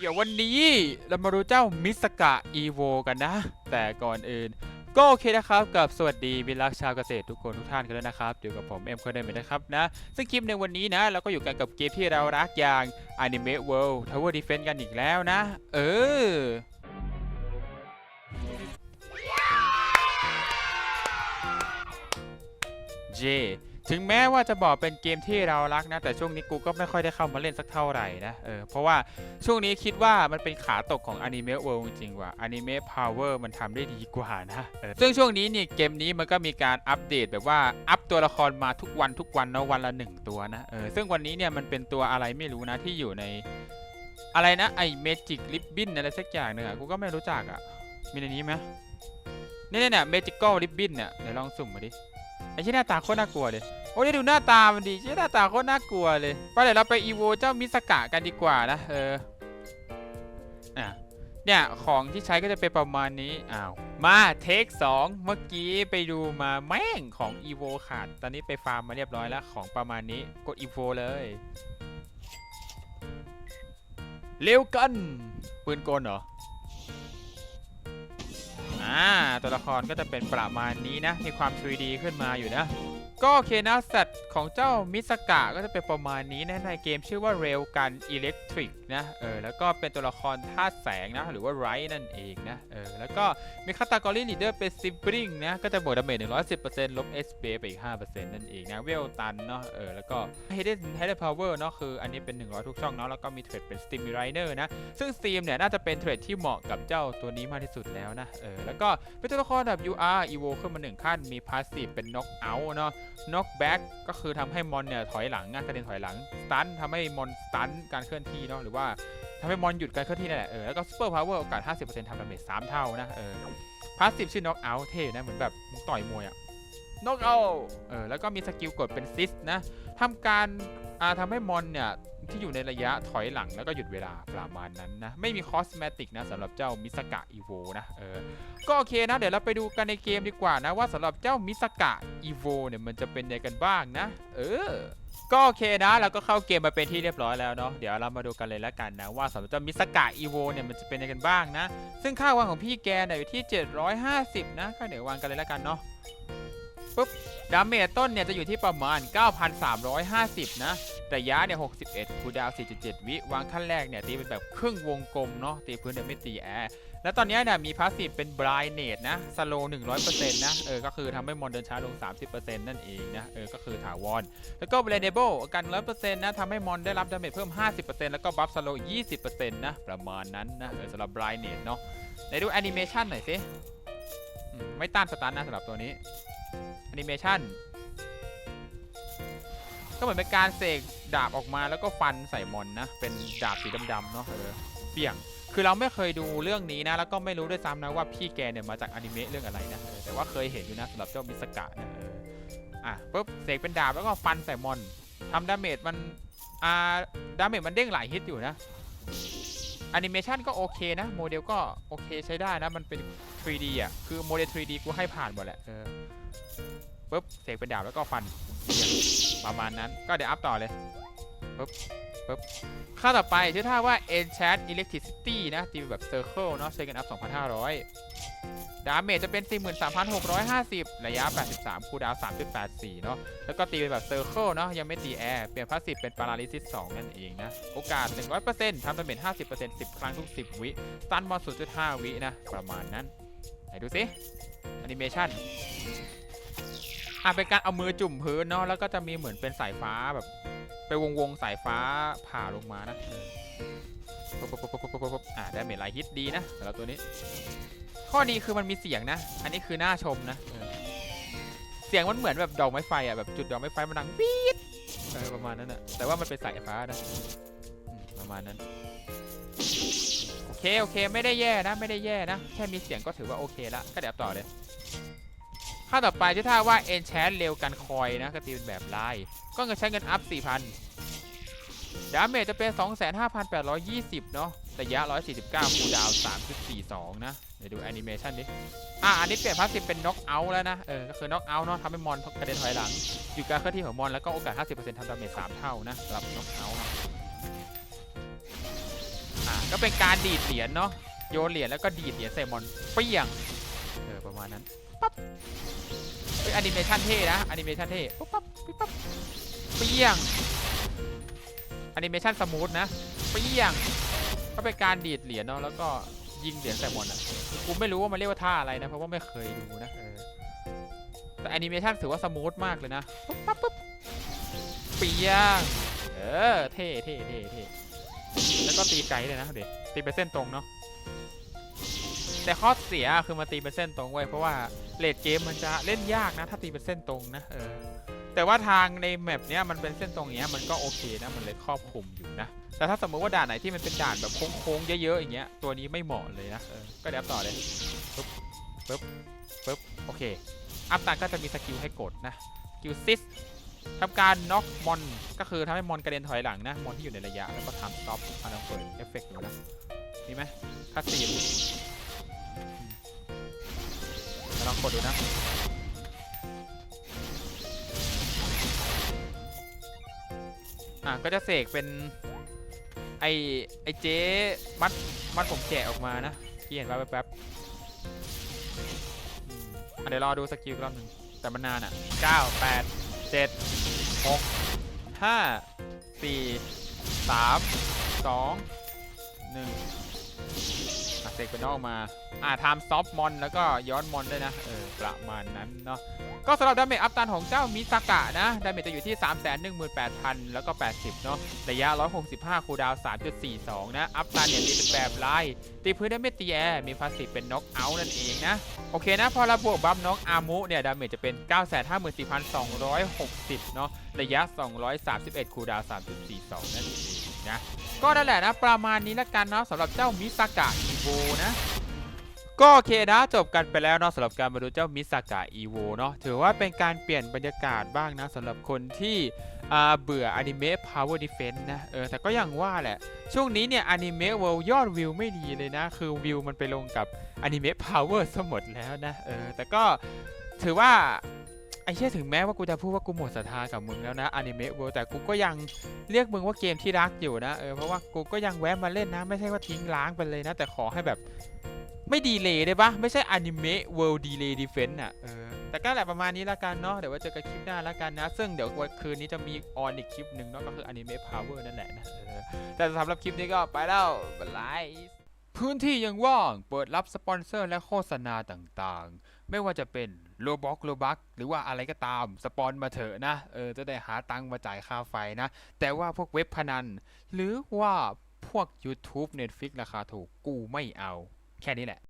เดี๋ยววันนี้เรามารู้เจ้ามิสกะอีโวกันนะ แต่ก่อนอื่น ก็โอเคนะครับกับสวัสดีวิลักษ์ชาวเกษตรทุกคนทุกท่านกันแล้วนะครับอยู่กับผมเอ็มคนเดิมเหมือนนะครับนะ ซึ่งคลิปในวันนี้นะ เราก็อยู่กันกับเกมที่เรารักอย่าง Anime World Tower Defense กันอีกแล้วนะ เออเจ ถึงแม้ว่าจะบอกเป็นเกมที่เรารักนะ แต่ช่วงนี้กูก็ไม่ค่อยได้เข้ามาเล่นสักเท่าไหร่นะเออเพราะว่าช่วงนี้คิดว่ามันเป็นขาตกของ Anime World จริงว่ะ Anime Power มันทำได้ดีกว่านะเออซึ่งช่วงนี้เนี่ยเกมนี้มันก็มีการอัปเดตแบบว่าอัปตัวละครมาทุกวันทุกวันนะวันละหนึ่งตัวนะเออซึ่งวันนี้เนี่ยมันเป็นตัวอะไรไม่รู้นะที่อยู่ในอะไรนะไอเมจิกลิบบินอะไรสักอย่างหนึ่งอะกูก็ไม่รู้จักอะมีในนี้ไหมเนี่ยเนี่ยเมจิคอลลิบบินเนี่ยเดี๋ยวลองสุ่มมาดิ ไอ้ที่หน้าตาโคตรน่ากลัวเลยโอ้ยดูหน้าตามันดีที่หน้าตาโคตรน่ากลัวเลยไปเดี๋ยวเราไปอีโวเจ้ามิสกะกันดีกว่านะเอออะเนี่ยของที่ใช้ก็จะเป็นประมาณนี้อ้าวมาเทคสองเมื่อกี้ไปดูมาแม่งของอีโวขาดตอนนี้ไปฟาร์มมาเรียบร้อยแล้วของประมาณนี้กดอีโวเลยเร็วกันปืนกลเหรอ อ่าตัวละครก็จะเป็นประมาณนี้นะ มีความ 3D ขึ้นมาอยู่นะ ก็โอเคนะสัตว์ของเจ้ามิสกะก็จะเป็นประมาณนี้นะในเกมชื่อว่าเรลกันอิเล็กทริกนะเออแล้วก็เป็นตัวละครธาตุแสงนะหรือว่าไรนั่นเองนะเออแล้วก็มีคาตากรีลีเดอร์เป็นซิบริงนะก็จะบวกดาเมจ110%ลบ SP ไปอีก 5%นั่นเองนะเวลตันเนาะเออแล้วก็ Hidden Hidden Power เนาะคืออันนี้เป็น 100 ทุกช่องเนาะแล้วก็มีเทรดเป็น Steam Rider นะซึ่ง Steam เนี่ยน่าจะเป็นเทรดที่เหมาะกับเจ้าตัวนี้มากที่สุดแล้วนะเออแล้วก็เป็นตัวละครแบบ UR Evo ขึ้นมาหนึ่งขั้นมี Passive เป็น Knock Out เนาะ Knock Back ก็คือทำให้มอนเนี่ยถอยหลังงานกระเด็นถอยหลัง Stun ทำให้มอน Stun การเคลื่อนที่เนาะหรือว่าทำให้มอนหยุดการเคลื่อนที่นั่นแหละเออแล้วก็ Super Power โอกาส 50%ทำดาเมจ3เท่านะเออพาสซีฟชื่อ Knock Out เท่นะเหมือนแบบต่อยมวยอะ Knock Out เออแล้วก็มีสกิลกดเป็น Assist นะทำการอ่าทำให้มอนเนี่ยที่อยู่ในระยะถอยหลังแล้วก็หยุดเวลาประมาณนั้นนะ ไม่มีคอสเมติกนะสำหรับเจ้ามิสกะอีโวนะเออก็โอเคนะ เดี๋ยวเราไปดูกันในเกมดีกว่านะ ว่าสำหรับเจ้ามิสกะอีโวเนี่ยมันจะเป็นยังไงกันบ้างนะ เออก็โอเคนะเราก็เข้าเกมมาเป็นที่เรียบร้อยแล้วเนาะเดี๋ยวเรามาดูกันเลยแล้วกันนะ ว่าสำหรับเจ้ามิสกะอีโวเนี่ยมันจะเป็นยังไงกันบ้างนะ ซึ่งค่าวางของพี่แกเนี่ยอยู่ที่ 750 นะก็เดี๋ยววางกันเลยแล้วกันเนาะ ปุ๊บดาเมจต้นเนี่ยจะอยู่ที่ประมาณ 9,350 นะระยะเนี่ย 61คูดาว 4.7 วิวางขั้นแรกเนี่ย ตีเป็นแบบครึ่งวงกลมเนาะตีพื้นเดี๋ยวไม่ตีแอร์แล้วตอนนี้เนี่ยมีพาสซีฟเป็นบรายเนตนะสโล100%นะเออก็คือทำให้มอนเดินช้าลง 30%นั่นเองนะเออก็คือถาวร แล้วก็เบรเนเบิลกัน 100%นะทำให้มอนได้รับดาเมจเพิ่ม 50%แล้วก็บัฟสโล20%นะประมาณนั้นนะเออสำหรับบรายเนตเนาะไหนดูแอนิเมชันหน่อยสิไม่ต้านสตาร์นะสำหรับตัวนี้ แอนิเมชันก็เหมือนเป็นการเสกดาบออกมาแล้วก็ฟันใส่มอนนะ เป็นดาบสีดำๆเนาะเออเปี่ยง คือเราไม่เคยดูเรื่องนี้นะ แล้วก็ไม่รู้ด้วยซ้ำนะว่าพี่แกเนี่ยมาจากอนิเมะเรื่องอะไรนะ แต่ว่าเคยเห็นอยู่นะสำหรับเจ้ามิสกะเนี่ยเอออะปุ๊บเสกเป็นดาบแล้วก็ฟันใส่มอนทำดาเมจมันอ่าดาเมจมันเด้งหลายฮิตอยู่นะแอนิเมชันก็โอเคนะ โมเดลก็โอเคใช้ได้นะ มันเป็น 3D อะ คือโมเดล 3D กูให้ผ่านหมดแหละเออ ปุ๊บเสกเป็นดาบแล้วก็ฟันประมาณนั้นก็เดี๋ยวอัพต่อเลยปุ๊บปุ๊บค่าต่อไปชื่อท่าว่า enchant electricity นะตีแบบ circle เนาะใช้กันอัพ 2,500 ดาเมจจะเป็น 43,650 ระยะ 83 คูดาว 3.84 เนาะแล้วก็ตีเป็นแบบ circle เนาะยังไม่ตีแอร์เปลี่ยนพาสซีฟเป็น paralysis 2 นั่นเองนะ โอกาส 100%ทำดาเมจ50% 10 ครั้งทุก 10 วิตันมอน0.5 วินะ ประมาณนั้น ไหนดูสิแอนิเมชัน อะเป็นการเอามือจุ่มพื้นเนาะแล้วก็จะมีเหมือนเป็นสายฟ้าแบบ ไปวงวงๆสายฟ้าผ่าลงมานะเออปุ๊บปุ๊บปุ๊บปุ๊บปุ๊บปุ๊บอะได้เมลายฮิตดีนะสำหรับตัวนี้ ข้อดีคือมันมีเสียงนะ อันนี้คือน่าชมนะเสียงมันเหมือนแบบดอกไม้ไฟอะแบบจุดดอกไม้ไฟมันดังวีดประมาณนั้นอะแต่ว่ามันเป็นสายฟ้านะประมาณนั้นโอเคโอเค ไม่ได้แย่นะ ไม่ได้แย่นะ แค่มีเสียงก็ถือว่าโอเคละก็เดี๋ยวต่อเลย ค่าต่อไปที่ท่าว่า enchant เร็วกันคอยนะก็ตีเป็นแบบลาย ก็เงินใช้เงินอัพ 4,000 ดาเมจจะเป็น 25,820 เนาะระยะ 149คูดาว 3.42 นะเดี๋ยวดูแอนิเมชันดิอะอันนี้เปลี่ยนพาสซีฟเป็นน็อกเอาท์แล้วนะ เออ ก็คือน็อกเอาท์เนาะทำให้มอนกระเด็นถอยหลัง อยู่การเคลื่อนที่ของมอนแล้วก็โอกาส 50%ทำดาเมจ3เท่านะสำหรับน็อกเอาท์อ่าก็เป็นการดีดเหรียญเนาะโยนเหรียญแล้วก็ดีดเหรียญใส่มอนเปี้ยง เออ ประมาณนั้น ปั๊บเฮ้ยแอนิเมชันเท่นะแอนิเมชันเท่ปุ๊บปั๊บปิ๊บปั๊บเปี้ยงแอนิเมชันสมูทนะเปี้ยงก็เป็นการดีดเหรียญเนาะแล้วก็ยิงเหรียญใส่มอนอะกูไม่รู้ว่ามันเรียกว่าท่าอะไรนะเพราะว่าไม่เคยดูนะเออแต่แอนิเมชันถือว่าสมูทมากเลยนะปุ๊บปั๊บปุ๊บเปี้ยงเออเท่เท่เท่เท่แล้วก็ตีไกลเลยนะเดี๋ยวตีเป็นเส้นตรงเนาะ แต่ข้อเสียคือมาตีเป็นเส้นตรงไว้เพราะว่าเลดเกมมันจะเล่นยากนะ ถ้าตีเป็นเส้นตรงนะเออแต่ว่าทางในแมปเนี้ยมันเป็นเส้นตรงอย่างเงี้ยมันก็โอเคนะมันเลยครอบคลุมอยู่นะแต่ถ้าสมมติว่าด่านไหนที่มันเป็นด่านแบบโค้งๆเยอะๆอย่างเงี้ยตัวนี้ไม่เหมาะเลยนะเออก็เดี๋ยวต่อเลยปึ๊บปึ๊บปึ๊บโอเค อัพตันก็จะมีสกิลให้กดนะสกิลซิสทำการน็อกมอนก็คือทำให้มอนกระเด็นถอยหลังนะมอนที่อยู่ในระยะแล้วก็ทำสต็อปอันนั้นเปิดเอฟเฟกต์อยู่นะมีไหมคาซี ลองกดดูนะอะก็จะเสกเป็น ไอไอเจ๊มัดมัดผมแกะออกมานะที่เห็นว่าแป๊บๆอืมอะเดี๋ยวรอดูสกิลกรอบหนึ่งแต่มันนานอะเก้าแปดเจ็ดหกห้าสี่สามสองหนึ่ง กเป็นนอกมา อ่าทำซอฟมอนแล้วก็ย้อนมอนด้วยนะ เออ ประมาณนั้นเนาะ ก็สำหรับดาเมจอัพตันของเจ้ามิซากะนะ ดาเมจจะอยู่ที่ 3 1 8 0 0 0 แล้วก็ 80 เนาะ ระยะ 165 คูลดาว 3.42 นะ อัพตันเนี่ยตีเป็นแบบไล่ตีพื้นได้ไม่ตีแอร์มีพาสซีฟเป็นน็อกเอาท์นั่นเองนะ โอเคนะ พอเราบวกบัฟน้องอามุเนี่ย ดาเมจจะเป็น 954,260 เนาะ ระยะ 231 คูลดาว 3.42 นั่นเองนะ ก็นั่นแหละนะ ประมาณนี้ละกันเนาะสำหรับเจ้ามิซากะ โวนะ ก็โอเคนะจบกันไปแล้วเนาะสำหรับการมาดูเจ้ามิซากะอีโวเนาะถือว่าเป็นการเปลี่ยนบรรยากาศบ้างนะสำหรับคนที่เบื่ออนิเมะ Power Defense นะเออแต่ก็อย่างว่าแหละ ช่วงนี้เนี่ยอนิเมะเวิลด์ยอดวิวไม่ดีเลยนะ คือวิวมันไปลงกับอนิเมะ Power ซะหมดแล้วนะเออแต่ก็ถือว่า เชี่ยถึงแม้ว่ากูจะพูดว่ากูหมดศรัทธากับมึงแล้วนะอนิเมะเวิลด์แต่กูก็ยังเรียกมึงว่าเกมที่รักอยู่นะเออเพราะว่ากูก็ยังแวะมาเล่นนะ ไม่ใช่ว่าทิ้งล้างไปเลยนะ แต่ขอให้แบบไม่ดีเลยได้ปะไม่ใช่อนิเมะเวิลด์ดีเลย์ดีเฟนต์อะเออแต่ก็แหละประมาณนี้ละกันเนาะเดี๋ยวว่าเจอกันคลิปหน้าละกันนะ ซึ่งเดี๋ยววันคืนนี้จะมีออนอีกคลิปหนึ่งเนาะก็คืออนิเมะพาวเวอร์นั่นแหละนะออแต่สำหรับคลิปนี้ก็ไปแล้วบ๊ายบาย พื้นที่ยังว่าง เปิดรับสปอนเซอร์และโฆษณาต่างๆ ไม่ว่าจะเป็นโลบ็อกโลบักหรือว่าอะไรก็ตาม สปอนมาเถอะนะ เออ จะได้หาตังค์มาจ่ายค่าไฟนะ แต่ว่าพวกเว็บพนัน หรือว่าพวก YouTube Netflix ราคาถูกกูไม่เอา แค่นี้แหละ